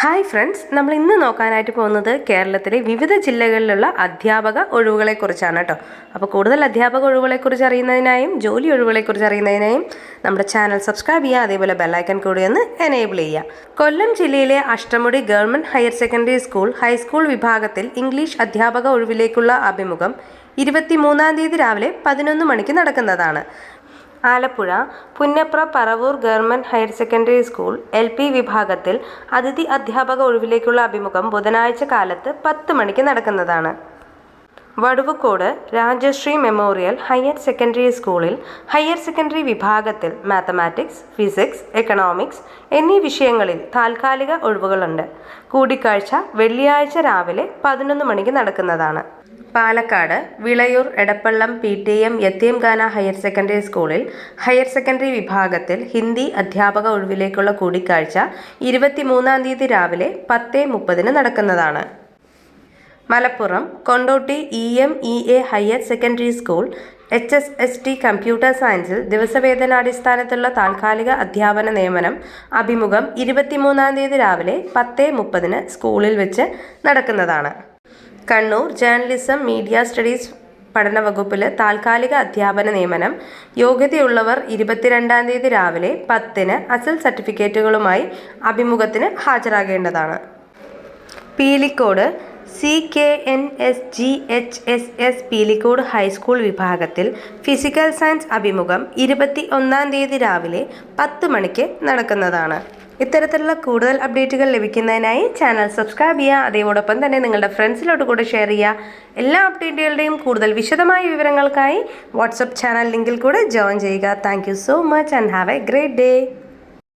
Hi friends നമ്മൾ ഇന്ന് നോക്കാനായിട്ട് പോകുന്നത് കേരളത്തിലെ വിവിധ ജില്ലകളിലുള്ള അധ്യാപക ഒഴിവുകളെക്കുറിച്ചാണ് കേട്ടോ. അപ്പോൾ കൂടുതൽ അധ്യാപക ഒഴിവുകളെക്കുറിച്ച് അറിയുന്നതിനായും ജോലി ഒഴിവുകളെക്കുറിച്ച് അറിയുന്നതിനായും നമ്മുടെ ചാനൽ സബ്സ്ക്രൈബ് ചെയ്യുക അതേപോലെ ബെല്ലൈക്കൺ കൂടി ഒന്ന് എനേബിൾ ചെയ്യുക. കൊല്ലം ജില്ലയിലെ Ashtamudi government higher secondary school high school വിഭാഗത്തിൽ ഇംഗ്ലീഷ് അധ്യാപക ഒഴിവിലേക്കുള്ള അഭിമുഖം ഇരുപത്തി മൂന്നാം തീയതി രാവിലെ പതിനൊന്ന് മണിക്ക് നടക്കുന്നതാണ്. Alappuzha Punnapra Paravur government higher secondary school L P വിഭാഗത്തിൽ അതിഥി അധ്യാപക ഒഴിവിലേക്കുള്ള അഭിമുഖം ബുധനാഴ്ച കാലത്ത് പത്ത് മണിക്ക് നടക്കുന്നതാണ്. Vaduvukkode Rajashree memorial higher secondary സ്കൂളിൽ ഹയർ സെക്കൻഡറി വിഭാഗത്തിൽ മാത്തമാറ്റിക്സ് ഫിസിക്സ് എക്കണോമിക്സ് എന്നീ വിഷയങ്ങളിൽ താൽക്കാലിക ഒഴിവുകളുണ്ട്. കൂടിക്കാഴ്ച വെള്ളിയാഴ്ച രാവിലെ പതിനൊന്ന് മണിക്ക് നടക്കുന്നതാണ്. Palakkad Vilayur Edappalam P T M Yatheemkhana higher secondary സ്കൂളിൽ ഹയർ സെക്കൻഡറി വിഭാഗത്തിൽ ഹിന്ദി അധ്യാപക ഒഴിവിലേക്കുള്ള കൂടിക്കാഴ്ച ഇരുപത്തിമൂന്നാം തീയതി രാവിലെ പത്ത് മുപ്പതിന് നടക്കുന്നതാണ്. Malappuram Kondotty E M E A higher secondary school H S S T computer സയൻസിൽ ദിവസവേതനാടിസ്ഥാനത്തിലുള്ള താൽക്കാലിക അധ്യാപന നിയമനം അഭിമുഖം ഇരുപത്തിമൂന്നാം തീയതി രാവിലെ പത്ത് മുപ്പതിന് സ്കൂളിൽ വെച്ച് നടക്കുന്നതാണ്. കണ്ണൂർ ജേർണലിസം മീഡിയ സ്റ്റഡീസ് പഠന വകുപ്പിൽ താൽക്കാലിക അധ്യാപന നിയമനം. യോഗ്യതയുള്ളവർ ഇരുപത്തിരണ്ടാം തീയതി രാവിലെ പത്തിന് അസൽ സർട്ടിഫിക്കറ്റുകളുമായി അഭിമുഖത്തിന് ഹാജരാകേണ്ടതാണ്. Peelikode C K N S G H S S Peelikode high school വിഭാഗത്തിൽ ഫിസിക്കൽ സയൻസ് അഭിമുഖം ഇരുപത്തി ഒന്നാം തീയതി രാവിലെ പത്ത് മണിക്ക് നടക്കുന്നതാണ്. ഇത്തരത്തിലുള്ള കൂടുതൽ അപ്ഡേറ്റുകൾ ലഭിക്കുന്നതിനായി ചാനൽ സബ്സ്ക്രൈബ് ചെയ്യുക. അതേയോടൊപ്പം തന്നെ നിങ്ങളുടെ ഫ്രണ്ട്സിലോട്ട് കൂടെ ഷെയർ ചെയ്യുക. എല്ലാ അപ്ഡേറ്റുകളുടെയും കൂടുതൽ വിശദമായ വിവരങ്ങൾക്കായി വാട്സപ്പ് ചാനൽ ലിങ്കിൽ കൂടെ ജോയിൻ ചെയ്യുക. Thank so much and have a great day